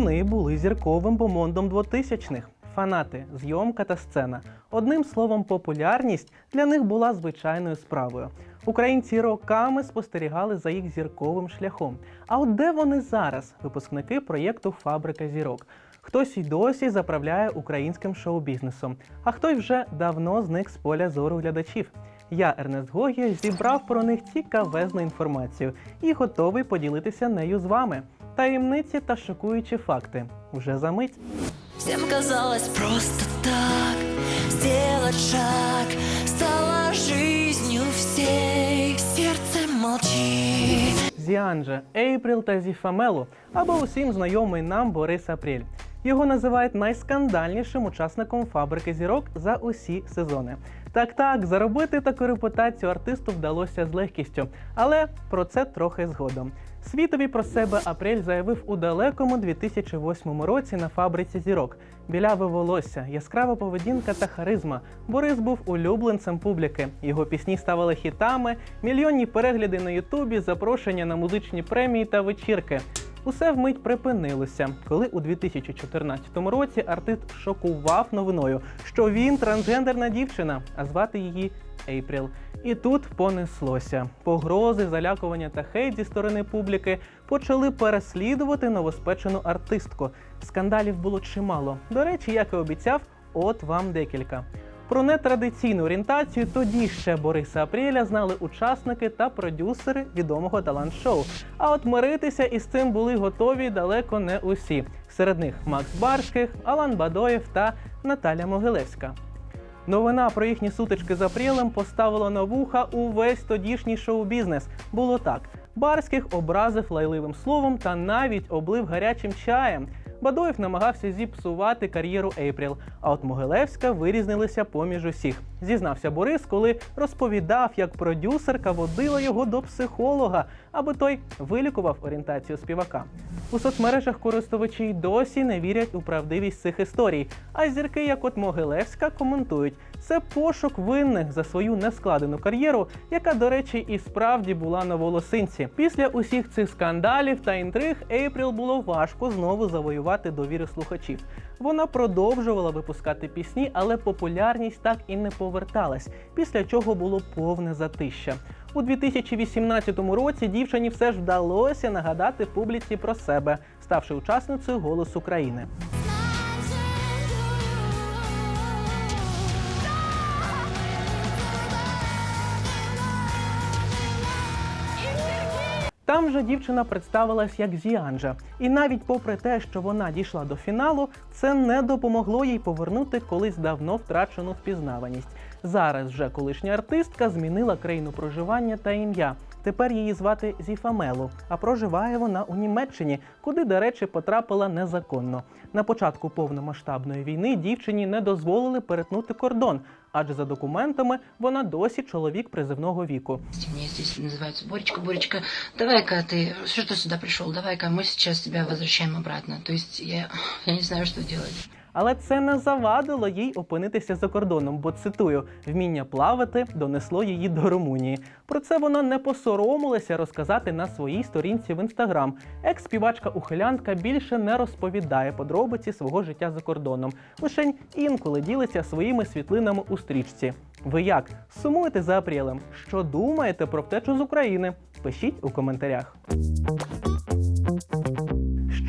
вони були зірковим бомондом 2000-х. Фанати, зйомка та сцена. Одним словом, популярність для них була звичайною справою. Українці роками спостерігали за їх зірковим шляхом. А от де вони зараз, випускники проєкту Фабрика зірок? Хтось і досі заправляє українським шоу-бізнесом, а хтось вже давно зник з поля зору глядачів. Я, Ернест Гогія, зібрав про них цікавезну інформацію і готовий поділитися нею з вами. Таємниці та шокуючі факти уже за мить. Всем казалось просто так Сделать шаг Стало жизнью всей Сердце молчит Зіанже, Ейпріл та Зіфамелу або усім знайомий нам Борис Апрель. Його називають найскандальнішим учасником фабрики зірок за усі сезони. Так, так, заробити таку репутацію артисту вдалося з легкістю, але про це трохи згодом. Світові про себе Апрель заявив у далекому 2008 році на фабриці зірок. Біляве волосся, яскрава поведінка та харизма. Борис був улюбленцем публіки. Його пісні ставали хітами, мільйонні перегляди на Ютубі, запрошення на музичні премії та вечірки. Усе вмить припинилося, коли у 2014 році артист шокував новиною, що він трансгендерна дівчина, а звати її Ейпріл. І тут понеслося. Погрози, залякування та хейт зі сторони публіки почали переслідувати новоспечену артистку. Скандалів було чимало. До речі, як і обіцяв, от вам декілька. Про нетрадиційну орієнтацію тоді ще Бориса Апреля знали учасники та продюсери відомого талант-шоу. А от миритися із цим були готові далеко не усі. Серед них Макс Барських, Алан Бадоєв та Наталя Могилевська. Новина про їхні сутички з Апрілем поставила на вуха увесь тодішній шоу-бізнес. Було так: Барських образив лайливим словом та навіть облив гарячим чаєм. Бадоєв намагався зіпсувати кар'єру Ейпріл, а от Могилевська вирізнилася поміж усіх. Зізнався Борис, коли розповідав, як продюсерка водила його до психолога, аби той вилікував орієнтацію співака. У соцмережах користувачі й досі не вірять у правдивість цих історій. А зірки, як от Могилевська, коментують, це пошук винних за свою нескладену кар'єру, яка, до речі, і справді була на волосинці. Після усіх цих скандалів та інтриг Ейпріл було важко знову завоювати довіри слухачів. Вона продовжувала випускати пісні, але популярність так і не поверталась, після чого було повне затища. У 2018 році дівчині все ж вдалося нагадати публіці про себе, ставши учасницею «Голос України». Там же дівчина представилась як Зіанжа, і навіть попри те, що вона дійшла до фіналу, це не допомогло їй повернути колись давно втрачену впізнаваність. Зараз вже колишня артистка змінила країну проживання та ім'я. Тепер її звати Зіфамелу, а проживає вона у Німеччині, куди, до речі, потрапила незаконно. На початку повномасштабної війни дівчині не дозволили перетнути кордон, адже за документами вона досі чоловік призивного віку. Мне здесь называются Боречка, Боречка, давай-ка ты, что ты сюда пришел, давай-ка мы сейчас тебя возвращаем обратно. То есть я, я не знаю, что делать. Але це не завадило їй опинитися за кордоном, бо цитую: вміння плавати донесло її до Румунії. Про це вона не посоромилася розказати на своїй сторінці в інстаграм. Екс-співачка ухилянтка більше не розповідає подробиці свого життя за кордоном. Лишень інколи ділиться своїми світлинами у стрічці. Ви як сумуєте за апрілем? Що думаєте про втечу з України? Пишіть у коментарях.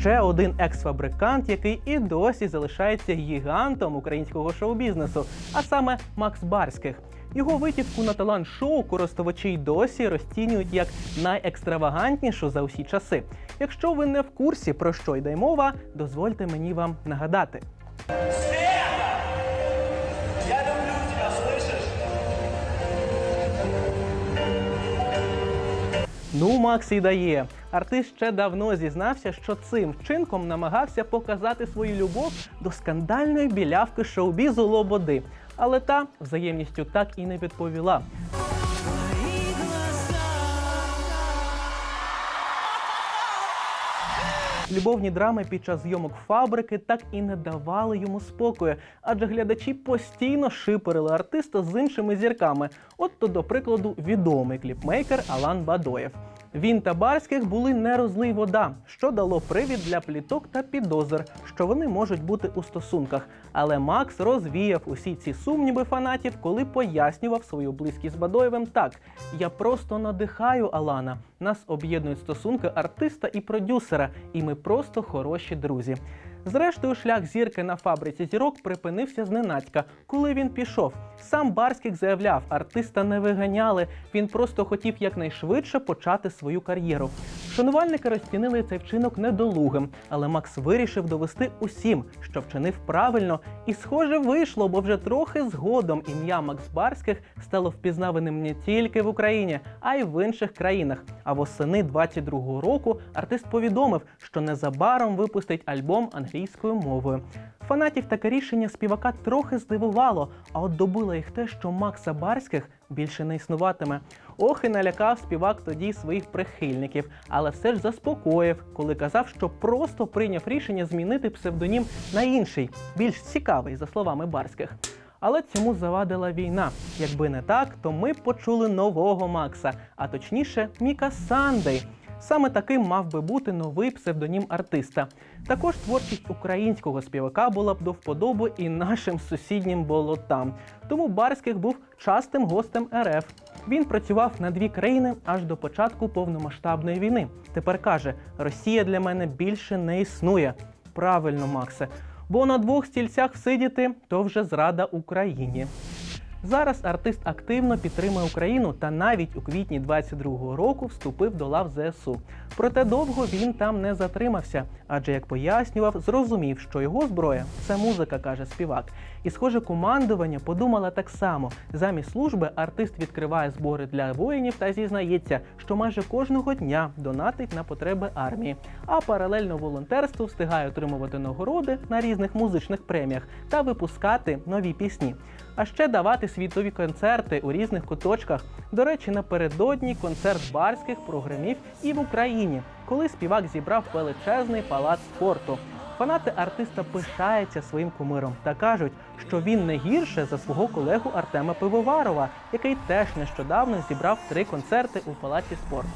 Ще один екс-фабрикант, який і досі залишається гігантом українського шоу-бізнесу, а саме Макс Барських. Його витівку на талант-шоу користувачі й досі розцінюють як найекстравагантнішу за усі часи. Якщо ви не в курсі про що йде мова, дозвольте мені вам нагадати. Ну, Макс і дає. Артист ще давно зізнався, що цим вчинком намагався показати свою любов до скандальної білявки шоу-бізу Лободи. Але та взаємністю так і не відповіла. Любовні драми під час зйомок фабрики так і не давали йому спокою, адже глядачі постійно шиперили артиста з іншими зірками. От то, до прикладу, відомий кліпмейкер Алан Бадоєв. Він та Барських були не розлий вода, що дало привід для пліток та підозр, що вони можуть бути у стосунках. Але Макс розвіяв усі ці сумніви фанатів, коли пояснював свою близькість з Бадоєвим так: я просто надихаю Алана. Нас об'єднують стосунки артиста і продюсера, і ми просто хороші друзі. Зрештою, шлях зірки на фабриці зірок припинився зненацька, коли він пішов. Сам Барських заявляв, артиста не виганяли. Він просто хотів якнайшвидше почати свою кар'єру. Шанувальники розцінили цей вчинок недолугим, але Макс вирішив довести усім, що вчинив правильно, і схоже вийшло, бо вже трохи згодом ім'я Макс Барських стало впізнаваним не тільки в Україні, а й в інших країнах. А восени 22-го року артист повідомив, що незабаром випустить альбом англійською мовою. Фанатів таке рішення співака трохи здивувало, а от добило їх те, що Макса Барських більше не існуватиме. Ох, і налякав співак тоді своїх прихильників, але все ж заспокоїв, коли казав, що просто прийняв рішення змінити псевдонім на інший, більш цікавий, за словами Барських. Але цьому завадила війна. Якби не так, то ми почули нового Макса, а точніше, Міка Сандей. Саме таким мав би бути новий псевдонім артиста. Також творчість українського співака була б до вподоби і нашим сусіднім болотам. Тому Барських був частим гостем РФ. Він працював на дві країни аж до початку повномасштабної війни. Тепер каже: Росія для мене більше не існує. Правильно, Максе. Бо на двох стільцях сидіти то вже зрада Україні. Зараз артист активно підтримує Україну та навіть у квітні 22-го року вступив до лав ЗСУ. Проте довго він там не затримався, адже як пояснював, зрозумів, що його зброя це музика, каже співак. І схоже, командування подумала так само. Замість служби артист відкриває збори для воїнів та зізнається, що майже кожного дня донатить на потреби армії, а паралельно волонтерству встигає отримувати нагороди на різних музичних преміях та випускати нові пісні. А ще давати світові концерти у різних куточках. До речі, напередодні концерт барських прогремів і в Україні, коли співак зібрав величезний палац спорту. Фанати артиста пишаються своїм кумиром та кажуть, що він не гірше за свого колегу Артема Пивоварова, який теж нещодавно зібрав три концерти у палаці спорту.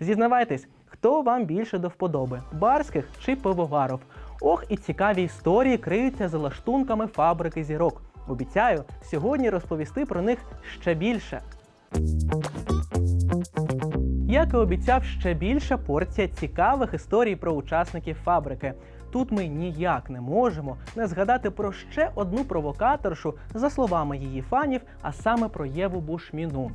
Зізнавайтесь, хто вам більше до вподоби барських чи пивоваров? Ох, і цікаві історії криються за лаштунками фабрики зірок. Обіцяю сьогодні розповісти про них ще більше. Як і обіцяв, ще більша порція цікавих історій про учасників фабрики. Тут ми ніяк не можемо не згадати про ще одну провокаторшу, за словами її фанів, а саме про Єву Бушміну.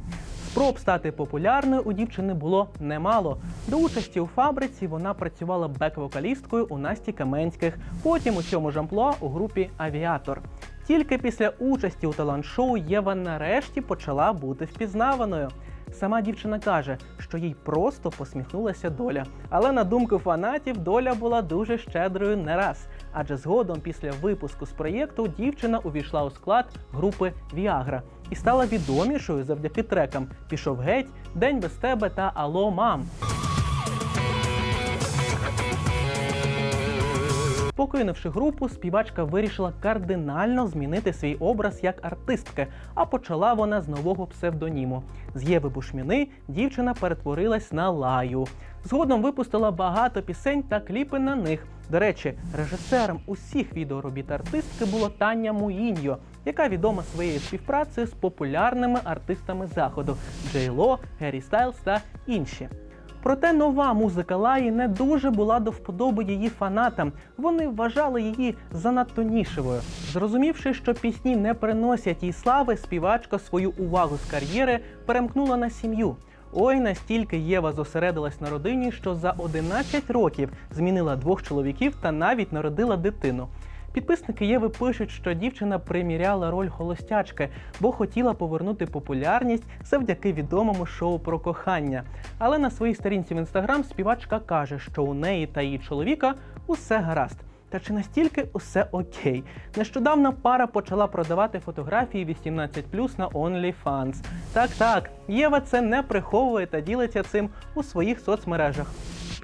Спроб стати популярною у дівчини було немало. До участі у фабриці вона працювала бек-вокалісткою у Насті Каменських, потім у цьому ж амплуа у групі Авіатор. Тільки після участі у талант-шоу Єва нарешті почала бути впізнаваною. Сама дівчина каже, що їй просто посміхнулася доля. Але на думку фанатів, доля була дуже щедрою не раз. Адже згодом після випуску з проєкту дівчина увійшла у склад групи Віагра і стала відомішою завдяки трекам Пішов геть, День без тебе та Ало, мам. Покинувши групу, співачка вирішила кардинально змінити свій образ як артистки, а почала вона з нового псевдоніму. З Єви Бушміни дівчина перетворилась на лаю. Згодом випустила багато пісень та кліпи на них. До речі, режисером усіх відеоробіт артистки було Таня Муїньо, яка відома своєю співпрацею з популярними артистами заходу Джей Ло, Геррі Стайлз та інші. Проте нова музика Лаї не дуже була до вподоби її фанатам. Вони вважали її занадто нішевою. Зрозумівши, що пісні не приносять їй слави, співачка свою увагу з кар'єри перемкнула на сім'ю. Ой, настільки Єва зосередилась на родині, що за 11 років змінила двох чоловіків та навіть народила дитину. Підписники Єви пишуть, що дівчина приміряла роль холостячки, бо хотіла повернути популярність завдяки відомому шоу про кохання. Але на своїй сторінці в інстаграм співачка каже, що у неї та її чоловіка усе гаразд. Та чи настільки усе окей? Нещодавно пара почала продавати фотографії 18+, на OnlyFans. Так, так, Єва це не приховує та ділиться цим у своїх соцмережах.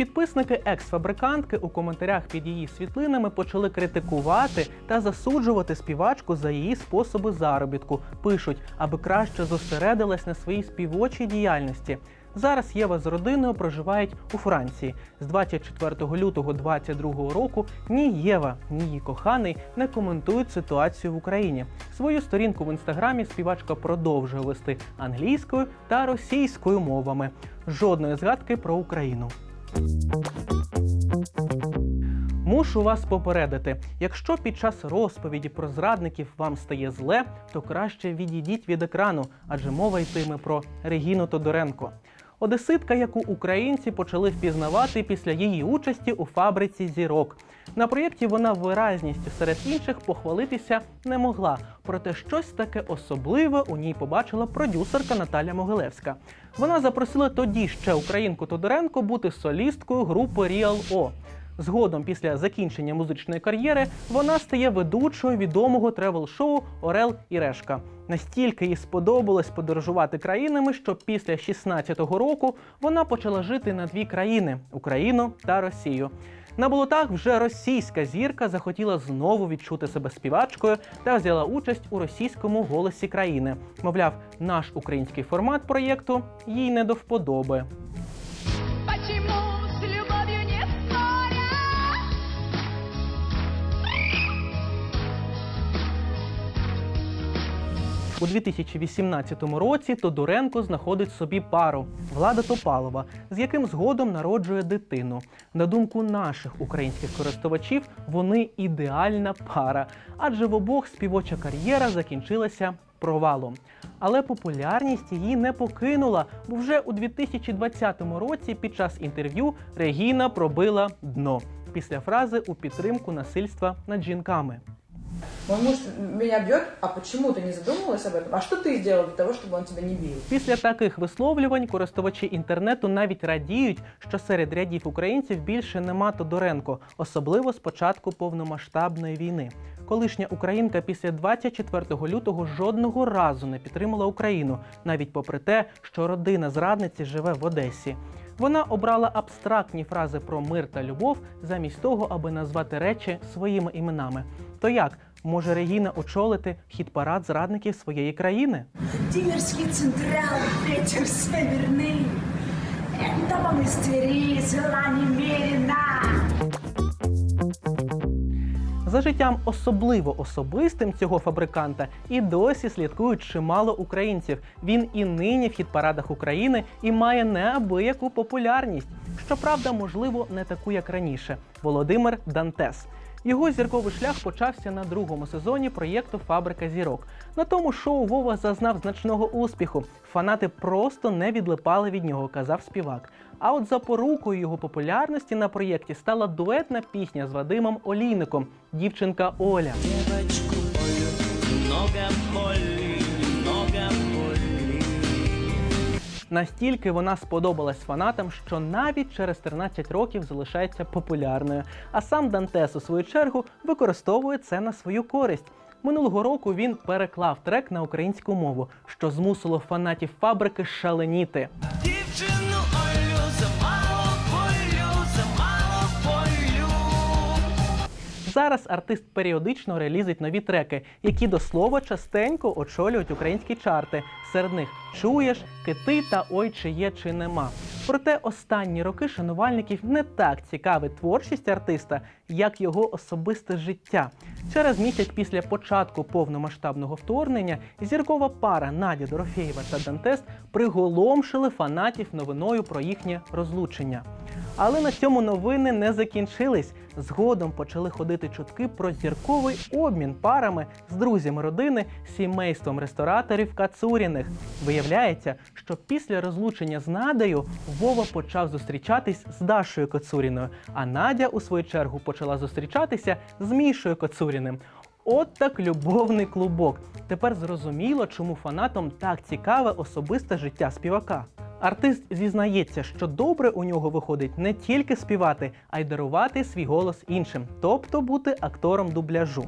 Підписники екс-фабрикантки у коментарях під її світлинами почали критикувати та засуджувати співачку за її способи заробітку. Пишуть, аби краще зосередилась на своїй співочій діяльності. Зараз Єва з родиною проживають у Франції. З 24 лютого 2022 року ні Єва, ні її коханий не коментують ситуацію в Україні. Свою сторінку в інстаграмі співачка продовжує вести англійською та російською мовами. Жодної згадки про Україну. Мушу вас попередити: якщо під час розповіді про зрадників вам стає зле, то краще відійдіть від екрану, адже мова йтиме про Регіну Тодоренко. Одеситка, яку українці почали впізнавати після її участі у фабриці зірок. На проєкті вона виразністю серед інших похвалитися не могла. Проте щось таке особливе у ній побачила продюсерка Наталя Могилевська. Вона запросила тоді ще українку Тодоренко бути солісткою групи Real O. Згодом, після закінчення музичної кар'єри, вона стає ведучою відомого тревел-шоу Орел і Решка. Настільки їй сподобалось подорожувати країнами, що після 16-го року вона почала жити на дві країни Україну та Росію. На болотах вже російська зірка захотіла знову відчути себе співачкою та взяла участь у російському голосі країни. Мовляв, наш український формат проєкту їй не до вподоби. Почему У 2018 році Тодоренко знаходить собі пару Влада Топалова, з яким згодом народжує дитину. На думку наших українських користувачів, вони ідеальна пара, адже в обох співоча кар'єра закінчилася провалом. Але популярність її не покинула, бо вже у 2020 році під час інтерв'ю Регіна пробила дно після фрази у підтримку насильства над жінками. Мой муж меня бьет, а почему ты не задумывалась об этом? А что ты сделал для того, чтобы он тебя не бил? Після таких висловлювань користувачі інтернету навіть радіють, що серед рядів українців більше нема Тодоренко, особливо з початку повномасштабної війни. Колишня українка після 24 лютого жодного разу не підтримала Україну, навіть попри те, що родина зрадниці живе в Одесі. Вона обрала абстрактні фрази про мир та любов замість того, аби назвати речі своїми іменами. То як може Регіна очолити хіт-парад зрадників своєї країни? Дилерский централ, ветер северный. Это вам истерии, зла немерено. За життям особливо особистим цього фабриканта і досі слідкують чимало українців. Він і нині в хіт-парадах України і має неабияку популярність. Щоправда, можливо, не таку, як раніше. Володимир Дантес. Його зірковий шлях почався на другому сезоні проєкту Фабрика зірок. На тому шоу Вова зазнав значного успіху. Фанати просто не відлипали від нього, казав співак. А от запорукою його популярності на проєкті стала дуетна пісня з Вадимом Олійником Дівчинка Оля. Девочку много боли, Настільки вона сподобалась фанатам, що навіть через 13 років залишається популярною. А сам Дантес, у свою чергу, використовує це на свою користь. Минулого року він переклав трек на українську мову, що змусило фанатів фабрики шаленіти. Зараз артист періодично релізить нові треки, які до слова частенько очолюють українські чарти. Серед них чуєш, кити та ой, чи є, чи нема. Проте останні роки шанувальників не так цікавить творчість артиста, як його особисте життя. Через місяць після початку повномасштабного вторгнення зіркова пара Надя Дорофєєва та Дантес приголомшили фанатів новиною про їхнє розлучення. Але на цьому новини не закінчились. Згодом почали ходити чутки про зірковий обмін парами з друзями родини, сімейством рестораторів Кацуріних. Виявляється, що після розлучення з Надею Вова почав зустрічатись з Дашою Кацуріною, а Надя, у свою чергу, почала зустрічатися з Мішою Кацуріним. От так любовний клубок. Тепер зрозуміло, чому фанатам так цікаве особисте життя співака. Артист зізнається, що добре у нього виходить не тільки співати, а й дарувати свій голос іншим, тобто бути актором дубляжу.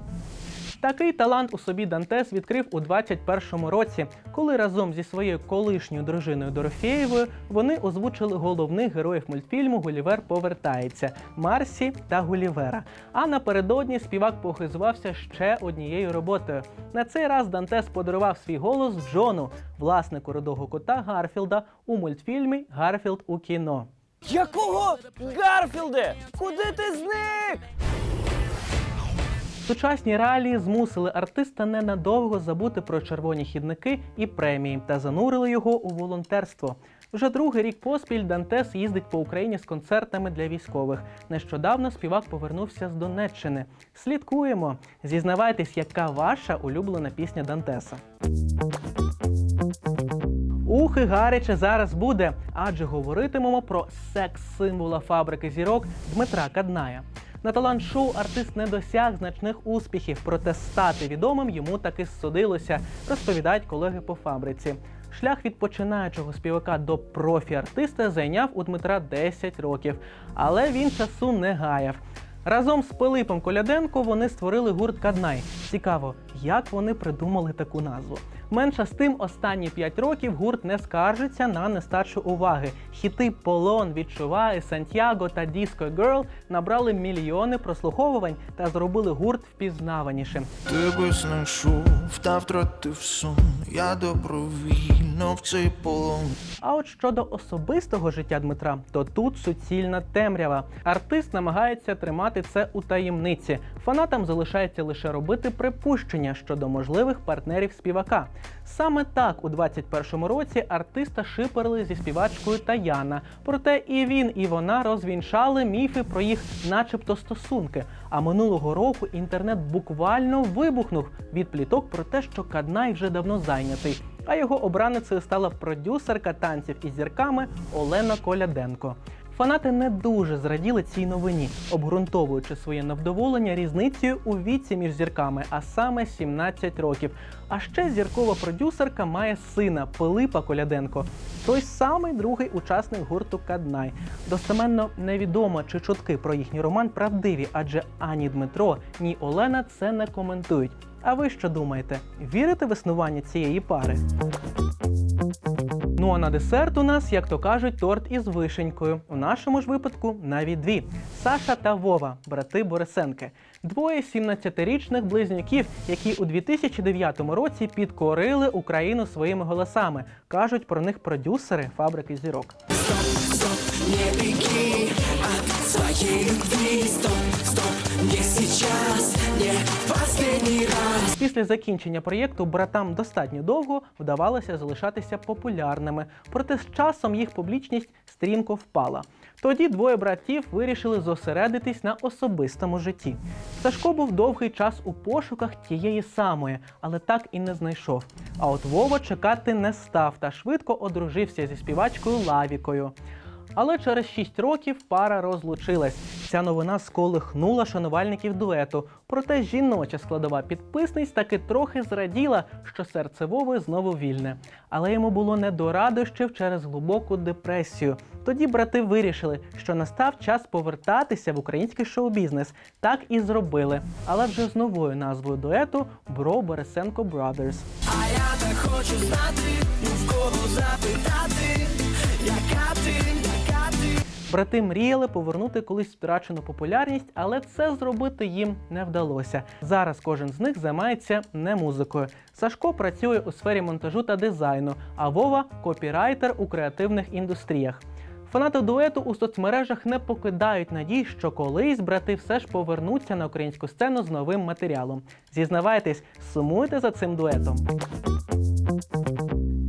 Такий талант у собі Дантес відкрив у 21-му році, коли разом зі своєю колишньою дружиною Дорофєєвою вони озвучили головних героїв мультфільму Гулівер повертається Марсі та Гулівера. А напередодні співак похизувався ще однією роботою. На цей раз Дантес подарував свій голос Джону, власнику рудого кота Гарфілда у мультфільмі Гарфілд у кіно. Якого Гарфілде? Куди ти зник? Сучасні реалії змусили артиста ненадовго забути про червоні хідники і премії та занурили його у волонтерство. Вже другий рік поспіль Дантес їздить по Україні з концертами для військових. Нещодавно співак повернувся з Донеччини. Слідкуємо. Зізнавайтесь, яка ваша улюблена пісня Дантеса. Ух, і гаряче зараз буде, адже говоритимемо про секс-символа фабрики зірок Дмитра Кадная. На талант-шоу артист не досяг значних успіхів, проте стати відомим йому таки судилося, розповідають колеги по фабриці. Шлях від починаючого співака до профі-артиста зайняв у Дмитра 10 років, але він часу не гаяв. Разом з Пилипом Коляденко вони створили гурт Каднай. Цікаво, як вони придумали таку назву. Менше з тим, останні 5 років гурт не скаржиться на нестачу уваги. Хіти Полон, Відчуває, Сантьяго та Діско Girl набрали мільйони прослуховувань та зробили гурт впізнаванішим. Тебе знайшов та втратив сон, я добровільно в цей полон. А от щодо особистого життя Дмитра, то тут суцільна темрява. Артист намагається тримати це у таємниці. Фанатам залишається лише робити припущення щодо можливих партнерів співака. Саме так у 21-му році артиста шиперили зі співачкою Таяна. Проте і він, і вона розвінчали міфи про їх, начебто, стосунки. А минулого року інтернет буквально вибухнув від пліток про те, що Каднай вже давно зайнятий. А його обраницею стала продюсерка танців із зірками Олена Коляденко. Фанати не дуже зраділи цій новині, обґрунтовуючи своє невдоволення різницею у віці між зірками, а саме 17 років. А ще зіркова продюсерка має сина Пилипа Коляденко, той самий другий учасник гурту Каднай. Достеменно невідомо, чи чутки про їхній роман правдиві, адже ані Дмитро, ні Олена це не коментують. А ви що думаєте? Вірите в існування цієї пари? Ну а на десерт у нас, як то кажуть, торт із вишенькою. У нашому ж випадку навіть дві: Саша та Вова, брати Борисенки. Двоє 17-річних близнюків, які у 2009 році підкорили Україну своїми голосами. кажуть про них продюсери фабрики зірок. Після закінчення проєкту братам достатньо довго вдавалося залишатися популярними, проте з часом їх публічність стрімко впала. Тоді двоє братів вирішили зосередитись на особистому житті. Сашко був довгий час у пошуках тієї самої, але так і не знайшов. А от Вова чекати не став та швидко одружився зі співачкою Лавікою. Але через 6 років пара розлучилась. Ця новина сколихнула шанувальників дуету. Проте жіноча складова підписниць таки трохи зраділа, що серце Вови знову вільне. Але йому було не до радощів через глибоку депресію. Тоді брати вирішили, що настав час повертатися в український шоу-бізнес. Так і зробили, але вже з новою назвою дуету Бро Борисенко Brothers. А я так хочу знати, ну в кого запитати, яка ти. Брати мріяли повернути колись втрачену популярність, але це зробити їм не вдалося. Зараз кожен з них займається не музикою. Сашко працює у сфері монтажу та дизайну, а Вова копірайтер у креативних індустріях. Фанати дуету у соцмережах не покидають надій, що колись брати все ж повернуться на українську сцену з новим матеріалом. Зізнавайтесь, сумуйте за цим дуетом.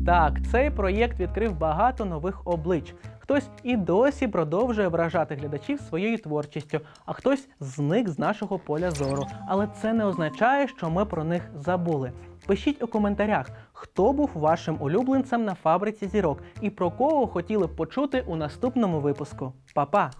Так, цей проєкт відкрив багато нових облич. Хтось і досі продовжує вражати глядачів своєю творчістю, а хтось зник з нашого поля зору. Але це не означає, що ми про них забули. Пишіть у коментарях, хто був вашим улюбленцем на фабриці зірок і про кого хотіли б почути у наступному випуску. Па-па!